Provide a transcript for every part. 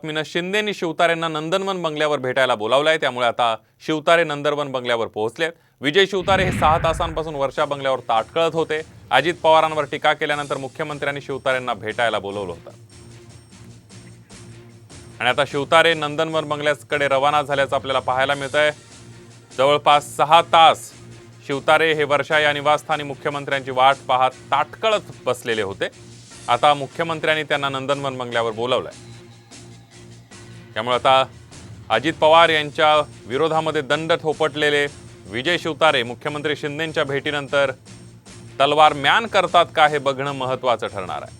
बातमीनं शिंदेनी शिवतारेंना नंदनवन बंगल्यावर भेटायला बोलावलंय. त्यामुळे आता शिवतारे नंदनवन बंगल्यावर पोहोचलेत. विजय शिवतारे हे सहा तासांपासून वर्षा बंगल्यावर ताटकळत होते. अजित पवारांवर टीका केल्यानंतर मुख्यमंत्र्यांनी शिवतारेंना भेटायला बोलवलं होतं. आणि आता शिवतारे नंदनवन बंगल्याकडे रवाना झाल्याचं आपल्याला पाहायला मिळत आहे जवळपास सहा तास शिवतारे हे वर्षा या निवासस्थानी मुख्यमंत्र्यांची वाट पाहत ताटकळत बसलेले होते. आता मुख्यमंत्र्यांनी त्यांना नंदनवन बंगल्यावर बोलवलंय. त्यामुळे आता अजित पवार यांच्या विरोधामध्ये दंड थोपटलेले विजय शिवतारे मुख्यमंत्री शिंदेंच्या भेटीनंतर तलवार म्यान करतात का हे बघणं महत्त्वाचं ठरणार आहे.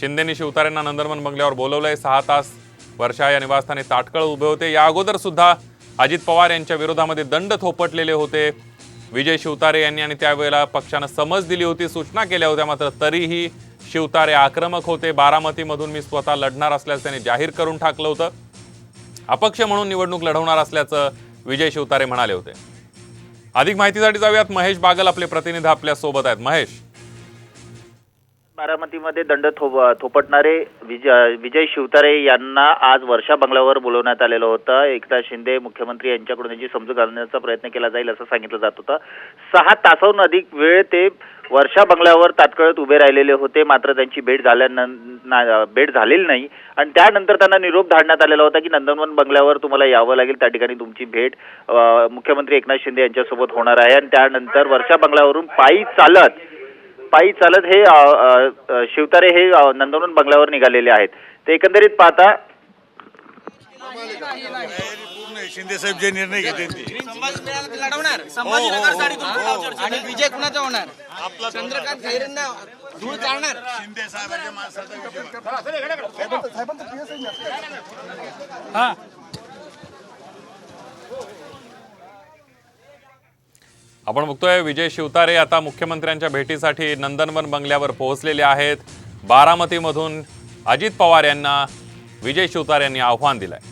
शिंदेनी शिवतारेंना नंदनवन बंगल्यावर बोलवलंय. सहा तास वर्षा या निवासस्थानी ताटकळ उभे होते. या अगोदर सुद्धा अजित पवार यांच्या विरोधामध्ये दंड थोपटलेले होते. विजय शिवतारे यांनी आणि त्यावेळेला पक्षानं समज दिली होती सूचना केल्या होत्या मात्र तरीही शिवतारे आक्रमक होते. बारामतीमधून मी स्वतः लढणार असल्याचं त्यांनी जाहीर करून टाकलं होतं. अपक्ष म्हणून निवडणूक लढवणार असल्याचं विजय शिवतारे म्हणाले होते. अधिक माहितीसाठी जाऊयात. महेश बागल आपले प्रतिनिधी आपल्यासोबत आहेत. महेश. बारामतीमध्ये दंड थोप थोपटणारे विजय विजय शिवतारे यांना आज वर्षा बंगल्यावर बोलवण्यात आलेलं होतं. एकनाथ शिंदे मुख्यमंत्री यांच्याकडून त्यांची समजूत घालण्याचा प्रयत्न केला जाईल असं सांगितलं जात होतं. सहा तासाहून अधिक वेळ ते वर्षा बंगल्यावर तात्काळत उभे राहिलेले होते. मात्र त्यांची भेट झाल्यानं भेट झालेली नाही. आणि त्यानंतर त्यांना निरोप धाडण्यात आलेला होता की नंदनवन बंगल्यावर तुम्हाला यावं लागेल. त्या ठिकाणी तुमची भेट मुख्यमंत्री एकनाथ शिंदे यांच्यासोबत होणार आहे. आणि त्यानंतर वर्षा बंगल्यावरून पायी चालत पायी चालत हे शिवतारे हे नंदनवन बंगल्यावर निघालेले आहेत. ते एकंदरीत पाहता पूर्ण शिंदे साहेब जे निर्णय घेतील ते. संभाजी मेळाव्यात लढवणार संभाजीनगरसाठी आणि विजय कुणाचा होणार? चंद्रकांत खैरेंना धूळ चालणार शिंदे साहेबांच्या माणसाचा विजय होणार. आपण बघतोय विजय शिवतारे आता मुख्यमंत्र्यांच्या भेटीसाठी नंदनवन बंगल्यावर पोहोचलेले आहेत. बारामतीमधून अजित पवार यांना विजय शिवतारे यांनी आव्हान दिलं आहे